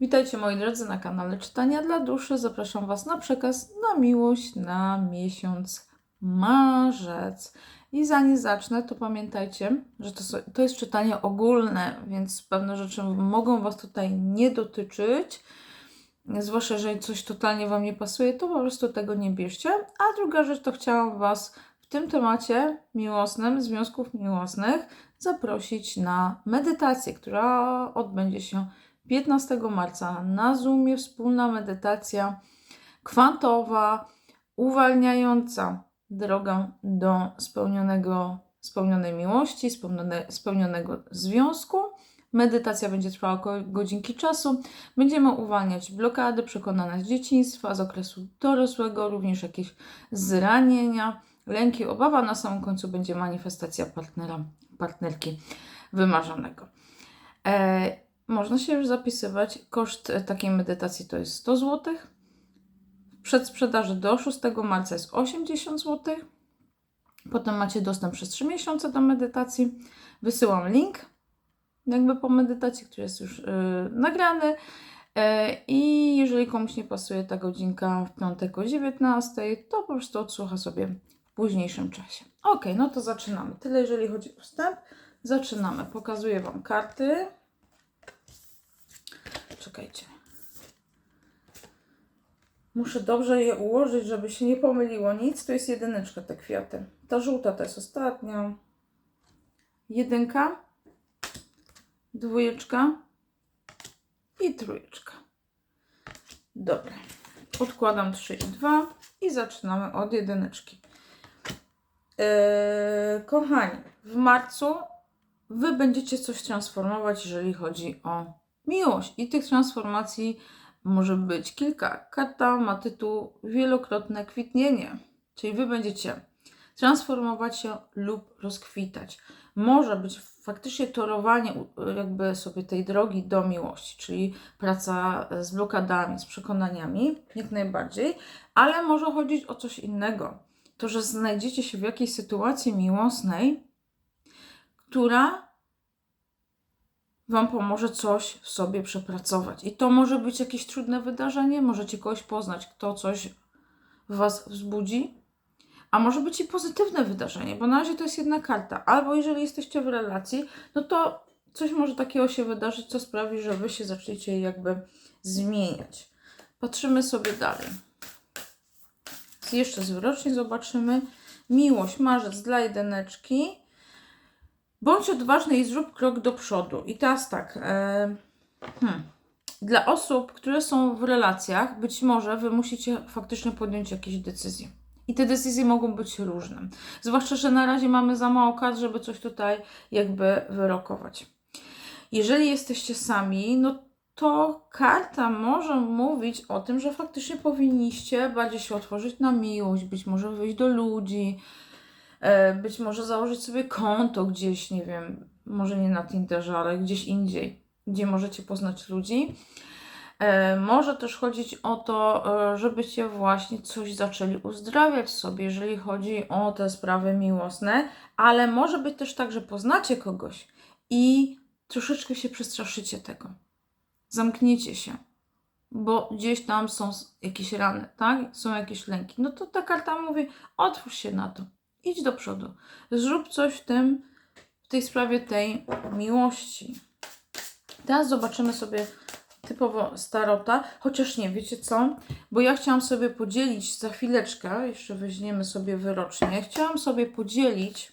Witajcie moi drodzy na kanale Czytania dla Duszy. Zapraszam Was na przekaz na miłość na miesiąc marzec. I zanim zacznę, to pamiętajcie, że to, to jest czytanie ogólne, więc pewne rzeczy mogą Was tutaj nie dotyczyć. Zwłaszcza, jeżeli coś totalnie Wam nie pasuje, to po prostu tego nie bierzcie. A druga rzecz, to chciałam Was w tym temacie miłosnym, związków miłosnych, zaprosić na medytację, która odbędzie się 15 marca na Zoomie. Wspólna medytacja kwantowa, uwalniająca drogę do spełnionego, spełnionej miłości, spełnione, spełnionego związku. Medytacja będzie trwała około godzinki czasu. Będziemy uwalniać blokady, przekonania z dzieciństwa, z okresu dorosłego, również jakieś zranienia, lęki, obawa. Na samym końcu będzie manifestacja partnera, partnerki wymarzonego. E, można się już zapisywać. Koszt e, takiej medytacji to jest 100 zł. W przedsprzedaży do 6 marca jest 80 zł. Potem macie dostęp przez 3 miesiące do medytacji. Wysyłam link jakby po medytacji, który jest już yy, nagrany. E, I jeżeli komuś nie pasuje ta godzinka w piątek o 19, to po prostu odsłucha sobie w późniejszym czasie. Ok, no to zaczynamy. Tyle jeżeli chodzi o wstęp. Zaczynamy. Pokazuję Wam karty. Czekajcie. Muszę dobrze je ułożyć, żeby się nie pomyliło nic. To jest jedyneczka te kwiaty. Ta żółta to jest ostatnia. Jedynka, dwójeczka i trójeczka. Dobra. Odkładam 3 i 2 i zaczynamy od jedyneczki. Eee, kochani, w marcu Wy będziecie coś transformować, jeżeli chodzi o miłość. I tych transformacji może być kilka. Karta ma tytuł Wielokrotne kwitnienie. Czyli Wy będziecie transformować się lub rozkwitać. Może być faktycznie torowanie jakby sobie tej drogi do miłości, czyli praca z blokadami, z przekonaniami, jak najbardziej, ale może chodzić o coś innego. To, że znajdziecie się w jakiejś sytuacji miłosnej, która Wam pomoże coś w sobie przepracować. I to może być jakieś trudne wydarzenie, możecie kogoś poznać, kto coś w Was wzbudzi, a może być i pozytywne wydarzenie, bo na razie to jest jedna karta. Albo jeżeli jesteście w relacji, no to coś może takiego się wydarzyć, co sprawi, że Wy się zaczniecie jakby zmieniać. Patrzymy sobie dalej. Jeszcze zwrocznie zobaczymy. Miłość, marzec dla jedyneczki. Bądź odważny i zrób krok do przodu. I teraz tak. E, hmm. Dla osób, które są w relacjach, być może wy musicie faktycznie podjąć jakieś decyzje. I te decyzje mogą być różne. Zwłaszcza, że na razie mamy za mało kart, żeby coś tutaj jakby wyrokować. Jeżeli jesteście sami, no to karta może mówić o tym, że faktycznie powinniście bardziej się otworzyć na miłość, być może wyjść do ludzi, Być może założyć sobie konto gdzieś, nie wiem, może nie na Tinderze, ale gdzieś indziej, gdzie możecie poznać ludzi. E, Może też chodzić o to, e, żebyście właśnie coś zaczęli uzdrawiać sobie, jeżeli chodzi o te sprawy miłosne, ale może być też tak, że poznacie kogoś i troszeczkę się przestraszycie tego. Zamkniecie się, bo gdzieś tam są jakieś rany, tak? Są jakieś lęki. No to ta karta mówi, otwórz się na to. Idź do przodu. Zrób coś w tym, w tej sprawie tej miłości. Teraz zobaczymy sobie typowo starota, chociaż nie, wiecie co? Bo ja chciałam sobie podzielić za chwileczkę, jeszcze weźmiemy sobie wyrocznie, chciałam sobie podzielić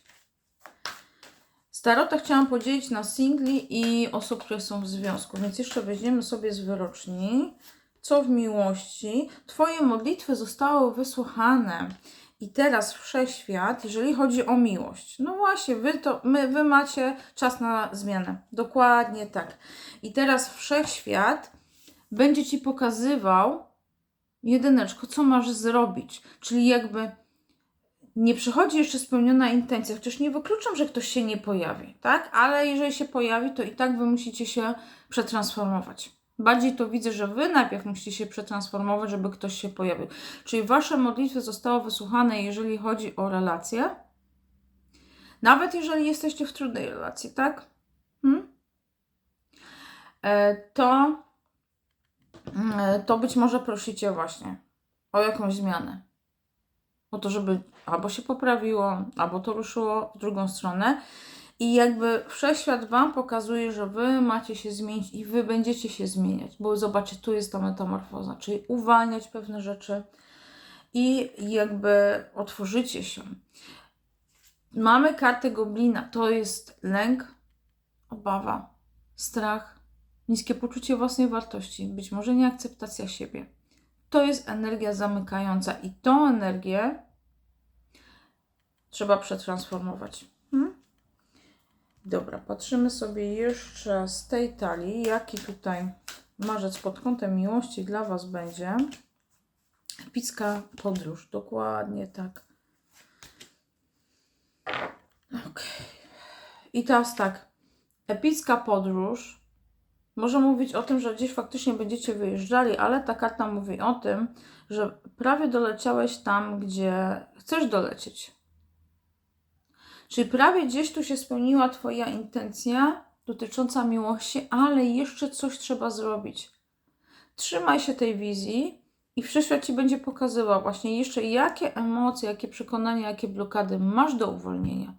Starota chciałam podzielić na singli i osób, które są w związku, więc jeszcze weźmiemy sobie z wyroczni. Co w miłości? Twoje modlitwy zostały wysłuchane. I teraz wszechświat, jeżeli chodzi o miłość, no właśnie, wy, to, my, wy macie czas na zmianę. Dokładnie tak. I teraz wszechświat będzie ci pokazywał, jedyneczko, co masz zrobić. Czyli jakby nie przychodzi jeszcze spełniona intencja, chociaż nie wykluczam, że ktoś się nie pojawi, tak? Ale jeżeli się pojawi, to i tak wy musicie się przetransformować. Bardziej to widzę, że wy najpierw musicie się przetransformować, żeby ktoś się pojawił. Czyli wasze modlitwy zostały wysłuchane, jeżeli chodzi o relacje. Nawet jeżeli jesteście w trudnej relacji, tak? Hmm? E, to mm, to być może prosicie właśnie o jakąś zmianę. O to, żeby albo się poprawiło, albo to ruszyło w drugą stronę. I jakby wszechświat Wam pokazuje, że Wy macie się zmienić i Wy będziecie się zmieniać, bo zobaczcie, tu jest ta metamorfoza, czyli uwalniać pewne rzeczy i jakby otworzycie się. Mamy kartę goblina, to jest lęk, obawa, strach, niskie poczucie własnej wartości, być może nieakceptacja siebie. To jest energia zamykająca i tą energię trzeba przetransformować. Dobra, patrzymy sobie jeszcze z tej talii, jaki tutaj marzec pod kątem miłości dla Was będzie. Epicka podróż, dokładnie tak. Ok. I teraz tak, epicka podróż może mówić o tym, że gdzieś faktycznie będziecie wyjeżdżali, ale ta karta mówi o tym, że prawie doleciałeś tam, gdzie chcesz dolecieć. Czyli prawie gdzieś tu się spełniła Twoja intencja dotycząca miłości, ale jeszcze coś trzeba zrobić. Trzymaj się tej wizji i wszechświat Ci będzie pokazywał właśnie jeszcze jakie emocje, jakie przekonania, jakie blokady masz do uwolnienia,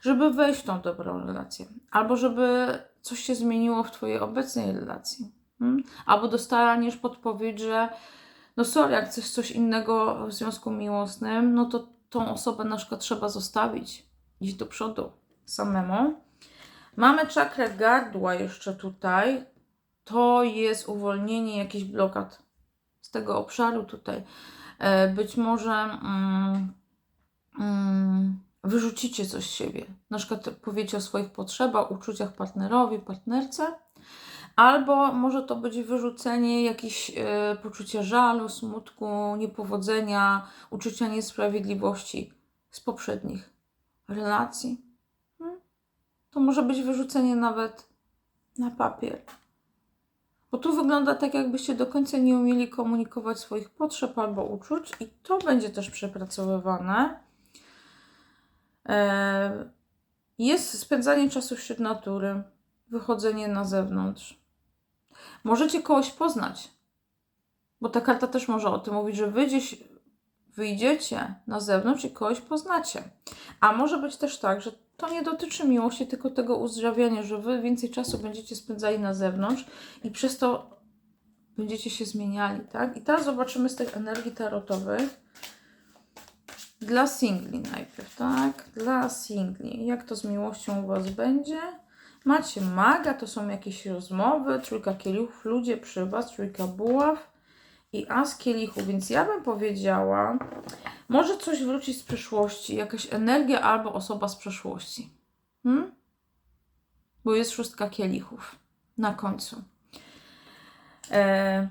żeby wejść w tą dobrą relację. Albo żeby coś się zmieniło w Twojej obecnej relacji. Hmm? Albo dostaniesz podpowiedź, że no sorry, jak chcesz coś innego w związku miłosnym, no to tą osobę na przykład trzeba zostawić, iść do przodu samemu. Mamy czakrę gardła jeszcze tutaj. To jest uwolnienie jakichś blokad z tego obszaru tutaj. E, Być może mm, mm, wyrzucicie coś z siebie. Na przykład powiecie o swoich potrzebach, uczuciach partnerowi, partnerce. Albo może to być wyrzucenie jakiegoś e, poczucia żalu, smutku, niepowodzenia, uczucia niesprawiedliwości z poprzednich relacji. Hmm? To może być wyrzucenie nawet na papier. Bo tu wygląda tak, jakbyście do końca nie umieli komunikować swoich potrzeb albo uczuć, i to będzie też przepracowywane. E, Jest spędzanie czasu wśród natury, wychodzenie na zewnątrz. Możecie kogoś poznać, bo ta karta też może o tym mówić, że wy gdzieś wyjdziecie na zewnątrz i kogoś poznacie. A może być też tak, że to nie dotyczy miłości, tylko tego uzdrawiania, że wy więcej czasu będziecie spędzali na zewnątrz i przez to będziecie się zmieniali, tak? I teraz zobaczymy z tych energii tarotowych dla singli najpierw, tak? Dla singli. Jak to z miłością u Was będzie? Macie maga, to są jakieś rozmowy, trójka kielichów, ludzie przy Was, trójka buław i as kielichów, więc ja bym powiedziała, może coś wrócić z przeszłości, jakaś energia albo osoba z przeszłości. Hmm? Bo jest szóstka kielichów na końcu. E,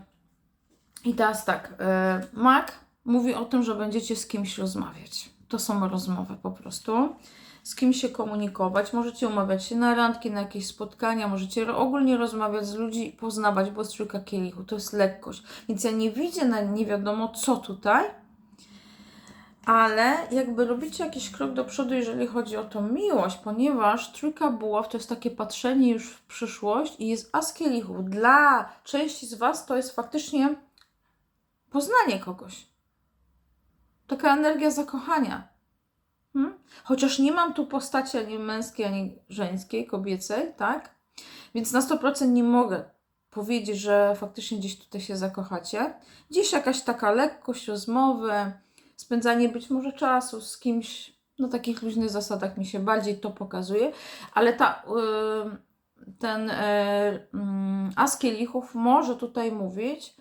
I teraz tak, e, mag mówi o tym, że będziecie z kimś rozmawiać. To są rozmowy po prostu. Z kim się komunikować. Możecie umawiać się na randki, na jakieś spotkania, możecie ogólnie rozmawiać z ludzi, poznawać, bo jest trójka kielichu, to jest lekkość. Więc ja nie widzę na nie wiadomo co tutaj, ale jakby robicie jakiś krok do przodu, jeżeli chodzi o tą miłość, ponieważ trójka buław to jest takie patrzenie już w przyszłość i jest as kielichów. Dla części z Was to jest faktycznie poznanie kogoś. Taka energia zakochania. Hmm? Chociaż nie mam tu postaci ani męskiej, ani żeńskiej, kobiecej, tak? Więc na 100% nie mogę powiedzieć, że faktycznie gdzieś tutaj się zakochacie. Gdzieś jakaś taka lekkość rozmowy, spędzanie być może czasu z kimś, na takich luźnych zasadach mi się bardziej to pokazuje, ale ta, yy, ten yy, yy, as kielichów może tutaj mówić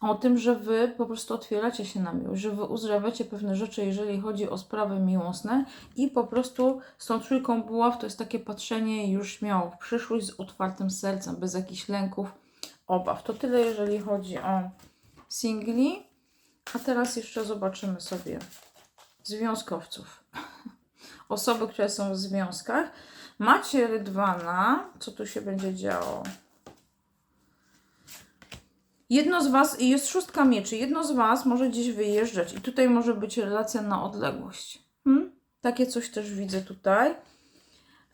o tym, że Wy po prostu otwieracie się na miłość, że Wy uzdrawiacie pewne rzeczy, jeżeli chodzi o sprawy miłosne i po prostu z tą trójką buław to jest takie patrzenie już śmiało w przyszłość z otwartym sercem, bez jakichś lęków, obaw. To tyle, jeżeli chodzi o singli. A teraz jeszcze zobaczymy sobie związkowców. Osoby, które są w związkach. Macie rydwana. Co tu się będzie działo? Jedno z Was, jest szóstka mieczy, jedno z Was może gdzieś wyjeżdżać i tutaj może być relacja na odległość. Hmm? Takie coś też widzę tutaj.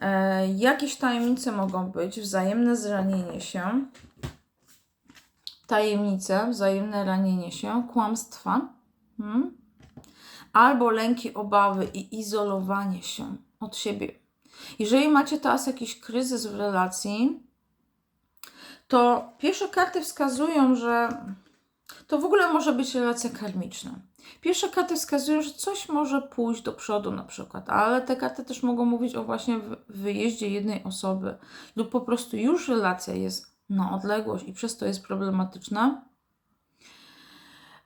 E, jakieś tajemnice mogą być, wzajemne zranienie się. tajemnice, wzajemne ranienie się, kłamstwa, hmm? albo lęki, obawy i izolowanie się od siebie. Jeżeli macie teraz jakiś kryzys w relacji, to pierwsze karty wskazują, że to w ogóle może być relacja karmiczna. Pierwsze karty wskazują, że coś może pójść do przodu na przykład, ale te karty też mogą mówić o właśnie wyjeździe jednej osoby lub po prostu już relacja jest na odległość i przez to jest problematyczna.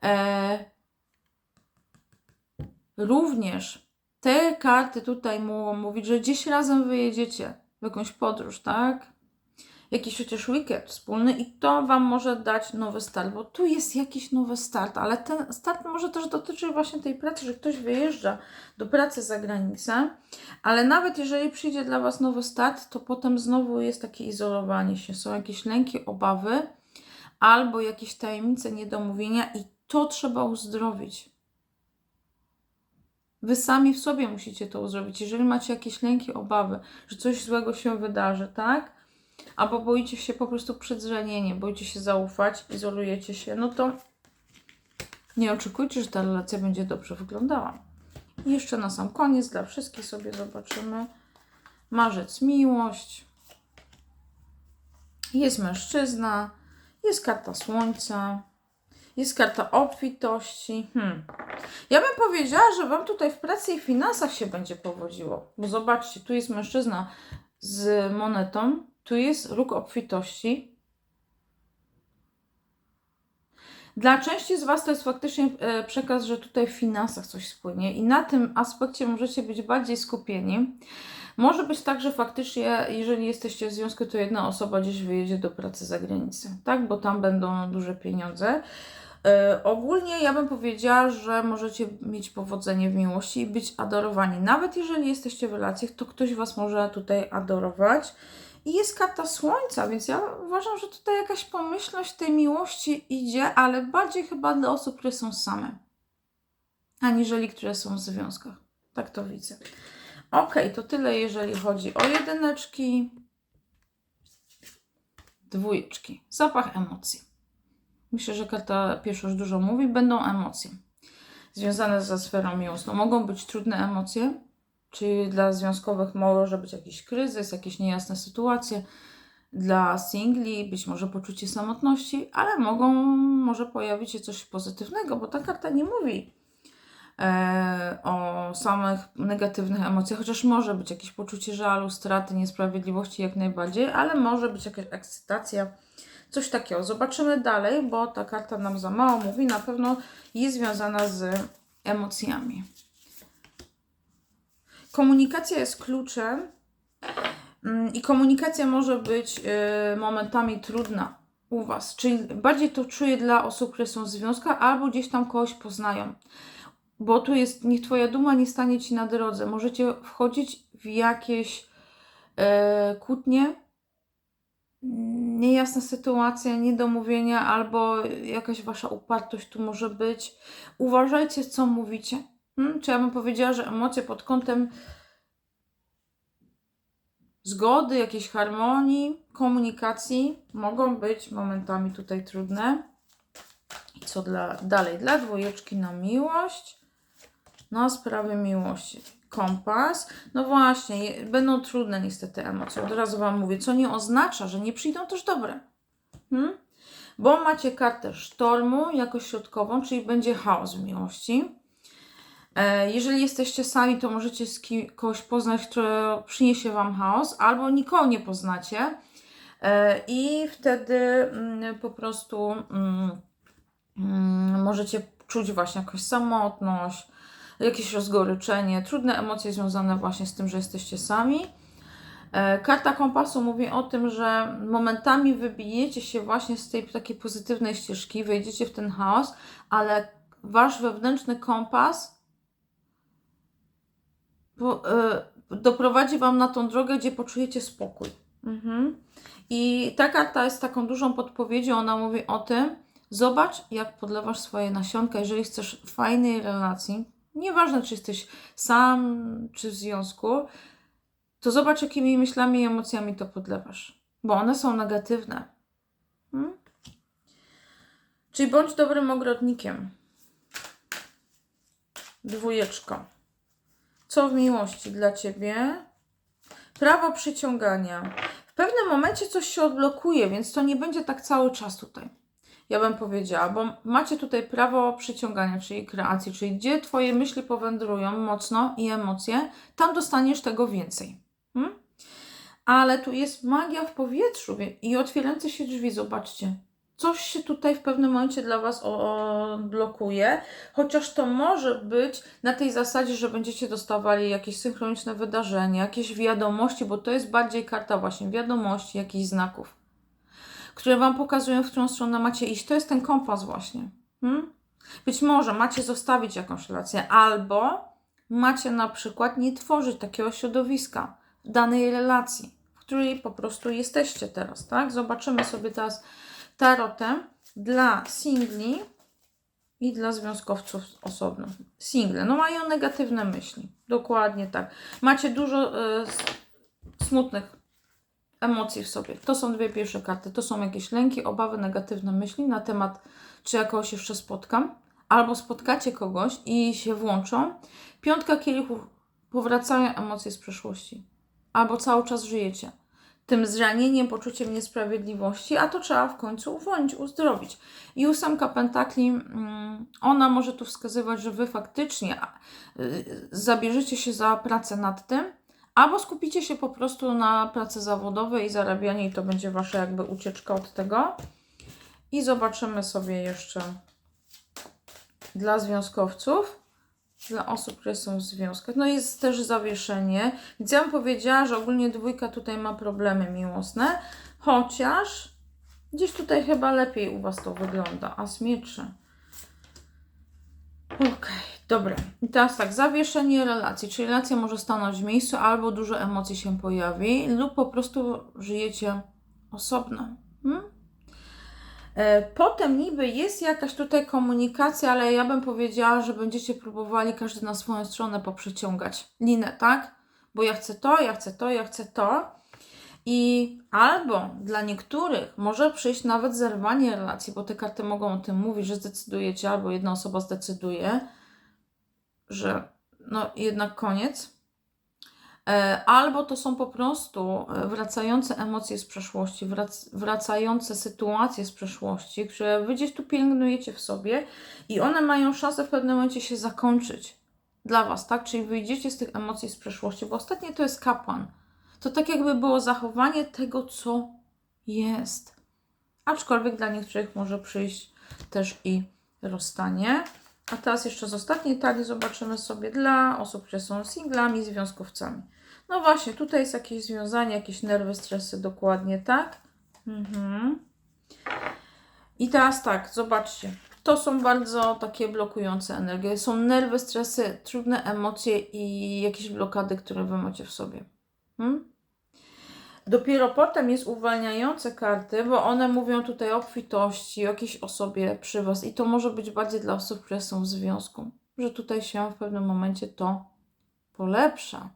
E... Również te karty tutaj mogą mówić, że gdzieś razem wyjedziecie w jakąś podróż, tak? Jakiś chociaż weekend wspólny i to Wam może dać nowy start, bo tu jest jakiś nowy start, ale ten start może też dotyczyć właśnie tej pracy, że ktoś wyjeżdża do pracy za granicę, ale nawet jeżeli przyjdzie dla Was nowy start, to potem znowu jest takie izolowanie się, są jakieś lęki, obawy albo jakieś tajemnice, niedomówienia i to trzeba uzdrowić. Wy sami w sobie musicie to uzdrowić. Jeżeli macie jakieś lęki, obawy, że coś złego się wydarzy, tak? Albo boicie się po prostu przedzranienia, boicie się zaufać, izolujecie się, no to nie oczekujcie, że ta relacja będzie dobrze wyglądała. I jeszcze na sam koniec dla wszystkich sobie zobaczymy. Marzec miłość. Jest mężczyzna, jest karta słońca, jest karta obfitości. Hmm. Ja bym powiedziała, że Wam tutaj w pracy i finansach się będzie powodziło. Bo zobaczcie, tu jest mężczyzna z monetą, tu jest róg obfitości. Dla części z Was to jest faktycznie e, przekaz, że tutaj w finansach coś spłynie i na tym aspekcie możecie być bardziej skupieni. Może być tak, że faktycznie, jeżeli jesteście w związku, to jedna osoba gdzieś wyjedzie do pracy za granicę, tak? Bo tam będą duże pieniądze. Yy, ogólnie ja bym powiedziała, że możecie mieć powodzenie w miłości i być adorowani. Nawet jeżeli jesteście w relacjach, to ktoś Was może tutaj adorować. I jest karta słońca, więc ja uważam, że tutaj jakaś pomyślność tej miłości idzie, ale bardziej chyba dla osób, które są same, aniżeli które są w związkach. Tak to widzę. Ok, to tyle, jeżeli chodzi o jedyneczki. Dwójeczki. Zapach emocji. Myślę, że karta pierwsza już dużo mówi. Będą emocje związane ze sferą miłosną. Mogą być trudne emocje, Czyli dla związkowych może być jakiś kryzys, jakieś niejasne sytuacje. Dla singli być może poczucie samotności, ale mogą, może pojawić się coś pozytywnego, bo ta karta nie mówi e, o samych negatywnych emocjach, chociaż może być jakieś poczucie żalu, straty, niesprawiedliwości jak najbardziej, ale może być jakaś ekscytacja, coś takiego. Zobaczymy dalej, bo ta karta nam za mało mówi, na pewno jest związana z emocjami. Komunikacja jest kluczem mm, i komunikacja może być y, momentami trudna u Was. Czyli bardziej to czuję dla osób, które są w związkach albo gdzieś tam kogoś poznają. Bo tu jest, niech Twoja duma nie stanie Ci na drodze. Możecie wchodzić w jakieś e, kłótnie, niejasne sytuacje, niedomówienia albo jakaś Wasza upartość tu może być. Uważajcie, co mówicie. Hmm? Czy ja bym powiedziała, że emocje pod kątem zgody, jakiejś harmonii, komunikacji mogą być momentami tutaj trudne. I co dla, dalej? Dla dwójeczki na miłość, na sprawy miłości. Kompas. No właśnie, będą trudne niestety emocje. Od razu Wam mówię, co nie oznacza, że nie przyjdą też dobre. Hmm? Bo macie kartę sztormu jako środkową, czyli będzie chaos w miłości. E, jeżeli jesteście sami, to możecie z kogoś poznać, kto przyniesie Wam chaos, albo nikogo nie poznacie e, i wtedy mm, po prostu mm, mm, możecie czuć właśnie jakąś samotność, jakieś rozgoryczenie, trudne emocje związane właśnie z tym, że jesteście sami. E, karta kompasu mówi o tym, że momentami wybijecie się właśnie z tej takiej pozytywnej ścieżki, wejdziecie w ten chaos, ale wasz wewnętrzny kompas doprowadzi Wam na tą drogę, gdzie poczujecie spokój. Mhm. I ta karta jest taką dużą podpowiedzią, ona mówi o tym, zobacz jak podlewasz swoje nasionka, jeżeli chcesz fajnej relacji, nieważne czy jesteś sam, czy w związku, to zobacz jakimi myślami i emocjami to podlewasz, bo one są negatywne. Hmm? Czyli bądź dobrym ogrodnikiem. Dwójeczko. Co w miłości dla ciebie? Prawo przyciągania. W pewnym momencie coś się odblokuje, więc to nie będzie tak cały czas tutaj. Ja bym powiedziała, bo macie tutaj prawo przyciągania, czyli kreacji, czyli gdzie Twoje myśli powędrują mocno i emocje, tam dostaniesz tego więcej. Hmm? Ale tu jest magia w powietrzu wie- i otwierające się drzwi, zobaczcie. Coś się tutaj w pewnym momencie dla Was odblokuje, chociaż to może być na tej zasadzie, że będziecie dostawali jakieś synchroniczne wydarzenia, jakieś wiadomości, bo to jest bardziej karta właśnie wiadomości, jakichś znaków, które Wam pokazują, w którą stronę macie iść. To jest ten kompas właśnie. Hmm? Być może macie zostawić jakąś relację, albo macie na przykład nie tworzyć takiego środowiska w danej relacji, w której po prostu jesteście teraz, tak? Zobaczymy sobie teraz tarotem dla singli i dla związkowców osobno. Single, no mają negatywne myśli. Dokładnie tak. Macie dużo y, smutnych emocji w sobie. To są dwie pierwsze karty. To są jakieś lęki, obawy, negatywne myśli na temat, czy ja kogoś jeszcze spotkam, albo spotkacie kogoś i się włączą. Piątka kielichów, powracają emocje z przeszłości. Albo cały czas żyjecie tym zranieniem, poczuciem niesprawiedliwości, a to trzeba w końcu uwolnić, uzdrowić. I ósemka pentakli, mm, ona może tu wskazywać, że wy faktycznie y, zabierzecie się za pracę nad tym, albo skupicie się po prostu na pracy zawodowej i zarabianie i to będzie wasza jakby ucieczka od tego. I zobaczymy sobie jeszcze dla związkowców dla osób, które są w związkach. No jest też zawieszenie, więc ja bym powiedziała, że ogólnie dwójka tutaj ma problemy miłosne, chociaż gdzieś tutaj chyba lepiej u Was to wygląda. A mieczy. Okej, dobra. I teraz tak, zawieszenie relacji, czyli relacja może stanąć w miejscu, albo dużo emocji się pojawi, lub po prostu żyjecie osobno. Hmm? E, Potem niby jest jakaś tutaj komunikacja, ale ja bym powiedziała, że będziecie próbowali każdy na swoją stronę poprzeciągać linę, tak? Bo ja chcę to, ja chcę to, ja chcę to. I albo dla niektórych może przyjść nawet zerwanie relacji, bo te karty mogą o tym mówić, że zdecydujecie, albo jedna osoba zdecyduje, że no jednak koniec. E, Albo to są po prostu e, wracające emocje z przeszłości, wrac- wracające sytuacje z przeszłości, które wy gdzieś tu pielęgnujecie w sobie i one mają szansę w pewnym momencie się zakończyć dla was, tak? Czyli wyjdziecie z tych emocji z przeszłości, bo ostatnie to jest kapłan. To tak jakby było zachowanie tego, co jest. Aczkolwiek dla niektórych może przyjść też i rozstanie. A teraz jeszcze z ostatniej talii zobaczymy sobie dla osób, które są singlami, związkowcami. No właśnie, tutaj jest jakieś związanie, jakieś nerwy, stresy, dokładnie tak. Mhm. I teraz tak, zobaczcie. To są bardzo takie blokujące energie. Są nerwy, stresy, trudne emocje i jakieś blokady, które wy macie w sobie. Hmm? Dopiero potem jest uwalniające karty, bo one mówią tutaj o obfitości, o jakiejś osobie przy Was i to może być bardziej dla osób, które są w związku, że tutaj się w pewnym momencie to polepsza.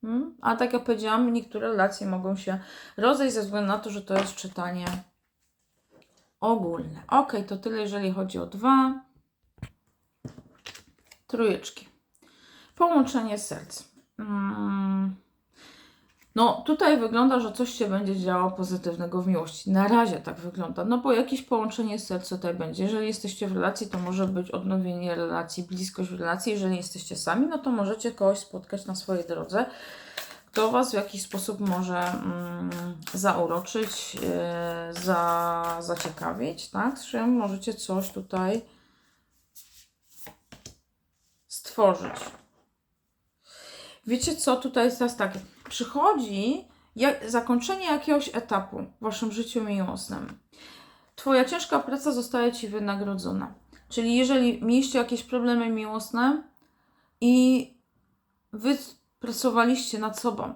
Hmm? A tak jak powiedziałam, niektóre relacje mogą się rozejść ze względu na to, że to jest czytanie ogólne. Ok, to tyle, jeżeli chodzi o dwa. Trójeczki. Połączenie serc. Mm. No, tutaj wygląda, że coś się będzie działo pozytywnego w miłości. Na razie tak wygląda. No, bo jakieś połączenie serc tutaj będzie. Jeżeli jesteście w relacji, to może być odnowienie relacji, bliskość w relacji. Jeżeli jesteście sami, no to możecie kogoś spotkać na swojej drodze, kto Was w jakiś sposób może mm, zauroczyć, yy, za, zaciekawić, tak? Z czym możecie coś tutaj stworzyć. Wiecie co, tutaj jest teraz tak, przychodzi jak, zakończenie jakiegoś etapu w Waszym życiu miłosnym. Twoja ciężka praca zostaje Ci wynagrodzona. Czyli jeżeli mieliście jakieś problemy miłosne i Wy pracowaliście nad sobą,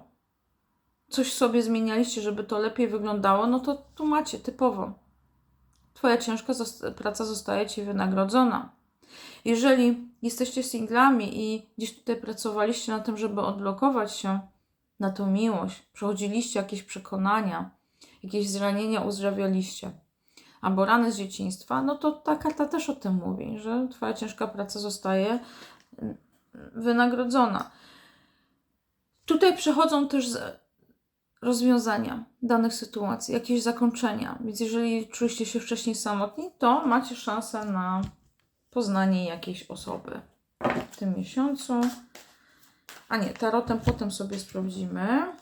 coś sobie zmienialiście, żeby to lepiej wyglądało, no to tu macie typowo. Twoja ciężka zosta- praca zostaje Ci wynagrodzona. Jeżeli jesteście singlami i gdzieś tutaj pracowaliście na tym, żeby odblokować się na tą miłość, przechodziliście jakieś przekonania, jakieś zranienia, uzdrawialiście, albo rany z dzieciństwa, no to ta karta też o tym mówi, że Twoja ciężka praca zostaje mm, wynagrodzona. Tutaj przechodzą też rozwiązania danych sytuacji, jakieś zakończenia. Więc jeżeli czuliście się wcześniej samotni, to macie szansę na poznanie jakiejś osoby w tym miesiącu. A nie, tarotem potem sobie sprawdzimy.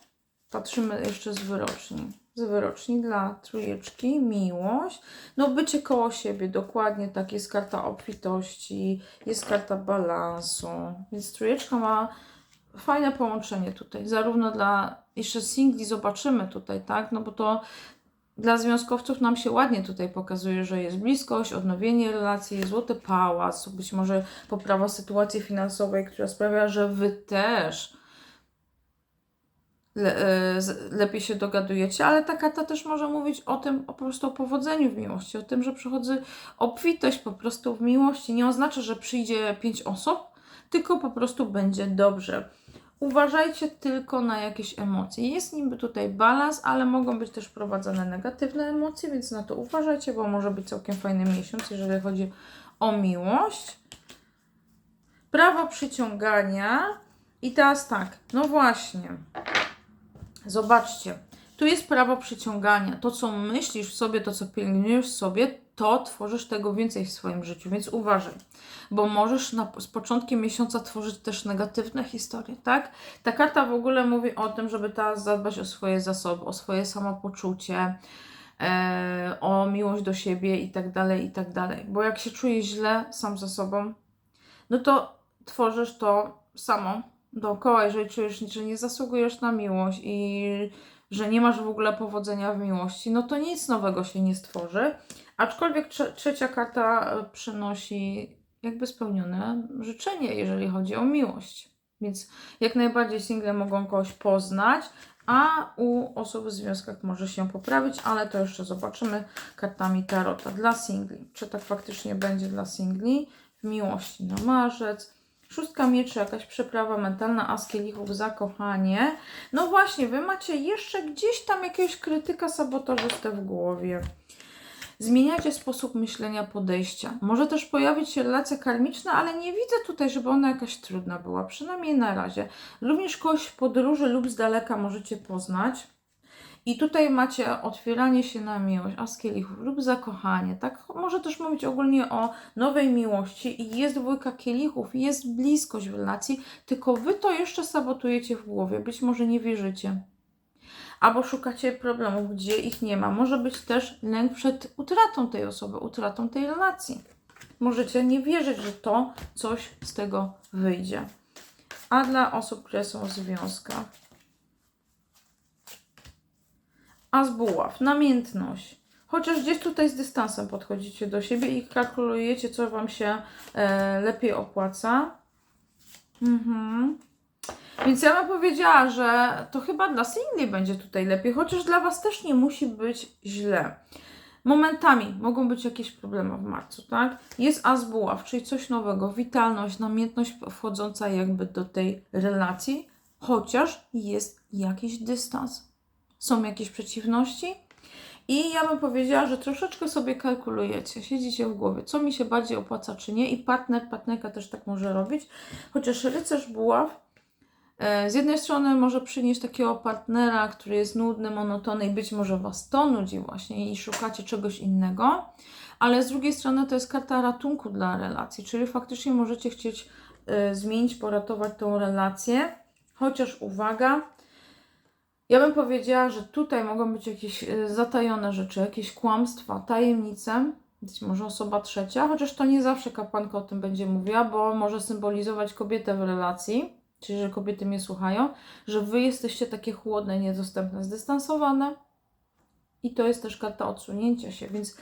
Patrzymy jeszcze z wyroczni. Z wyroczni dla trójeczki, miłość. No bycie koło siebie, dokładnie tak. Jest karta obfitości, jest karta balansu. Więc trójeczka ma fajne połączenie tutaj. Zarówno dla jeszcze singli zobaczymy tutaj, tak? No bo to dla związkowców nam się ładnie tutaj pokazuje, że jest bliskość, odnowienie relacji, złoty pałac, być może poprawa sytuacji finansowej, która sprawia, że wy też le, e, lepiej się dogadujecie, ale ta karta też może mówić o tym, o po prostu o powodzeniu w miłości, o tym, że przychodzi obfitość po prostu w miłości. Nie oznacza, że przyjdzie pięć osób, tylko po prostu będzie dobrze. Uważajcie tylko na jakieś emocje. Jest niby tutaj balans, ale mogą być też prowadzone negatywne emocje, więc na to uważajcie, bo może być całkiem fajny miesiąc, jeżeli chodzi o miłość. Prawo przyciągania. I teraz tak, no właśnie. Zobaczcie, tu jest prawo przyciągania. To, co myślisz w sobie, to, co pielęgnujesz w sobie, to tworzysz tego więcej w swoim życiu, więc uważaj, bo możesz na, z początkiem miesiąca tworzyć też negatywne historie, tak? Ta karta w ogóle mówi o tym, żeby teraz zadbać o swoje zasoby, o swoje samopoczucie, e, o miłość do siebie i tak dalej, i tak dalej. Bo jak się czujesz źle sam ze sobą, no to tworzysz to samo dookoła, jeżeli czujesz, że nie zasługujesz na miłość i że nie masz w ogóle powodzenia w miłości, no to nic nowego się nie stworzy. Aczkolwiek trze- trzecia karta e, przynosi jakby spełnione życzenie, jeżeli chodzi o miłość. Więc jak najbardziej single mogą kogoś poznać, a u osób w związkach może się poprawić, ale to jeszcze zobaczymy kartami tarota dla singli. Czy tak faktycznie będzie dla singli w miłości na marzec. Szóstka mieczy, jakaś przeprawa mentalna, as kielichów, zakochanie. No właśnie, wy macie jeszcze gdzieś tam jakiegoś krytyka sabotażystę w głowie. Zmieniacie sposób myślenia, podejścia. Może też pojawić się relacja karmiczna, ale nie widzę tutaj, żeby ona jakaś trudna była, przynajmniej na razie. Również kogoś w podróży lub z daleka możecie poznać. I tutaj macie otwieranie się na miłość, a z kielichów lub zakochanie, tak? Może też mówić ogólnie o nowej miłości i jest dwójka kielichów, jest bliskość w relacji, tylko wy to jeszcze sabotujecie w głowie, być może nie wierzycie. Albo szukacie problemów, gdzie ich nie ma. Może być też lęk przed utratą tej osoby, utratą tej relacji. Możecie nie wierzyć, że to coś z tego wyjdzie. A dla osób, które są w związkach, a z buław, namiętność. Chociaż gdzieś tutaj z dystansem podchodzicie do siebie i kalkulujecie, co Wam się e, lepiej opłaca. Mhm. Więc ja bym powiedziała, że to chyba dla singli będzie tutaj lepiej, chociaż dla Was też nie musi być źle. Momentami mogą być jakieś problemy w marcu, tak? Jest as buław, czyli coś nowego, witalność, namiętność wchodząca jakby do tej relacji, chociaż jest jakiś dystans są jakieś przeciwności. I ja bym powiedziała, że troszeczkę sobie kalkulujecie, siedzicie w głowie, co mi się bardziej opłaca, czy nie. I partner, partnerka też tak może robić. Chociaż rycerz buław z jednej strony może przynieść takiego partnera, który jest nudny, monotonny i być może Was to nudzi właśnie i szukacie czegoś innego. Ale z drugiej strony to jest karta ratunku dla relacji, czyli faktycznie możecie chcieć e, zmienić, poratować tą relację. Chociaż uwaga, ja bym powiedziała, że tutaj mogą być jakieś e, zatajone rzeczy, jakieś kłamstwa, tajemnice, być może osoba trzecia, chociaż to nie zawsze kapłanka o tym będzie mówiła, bo może symbolizować kobietę w relacji, czyli że kobiety mnie słuchają, że wy jesteście takie chłodne, niedostępne, zdystansowane. I to jest też karta odsunięcia się, więc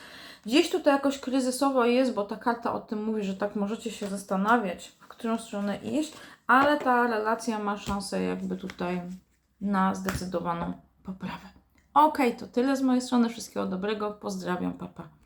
gdzieś tutaj jakoś kryzysowo jest, bo ta karta o tym mówi, że tak możecie się zastanawiać, w którą stronę iść, ale ta relacja ma szansę jakby tutaj na zdecydowaną poprawę. Ok, to tyle z mojej strony. Wszystkiego dobrego. Pozdrawiam, papa.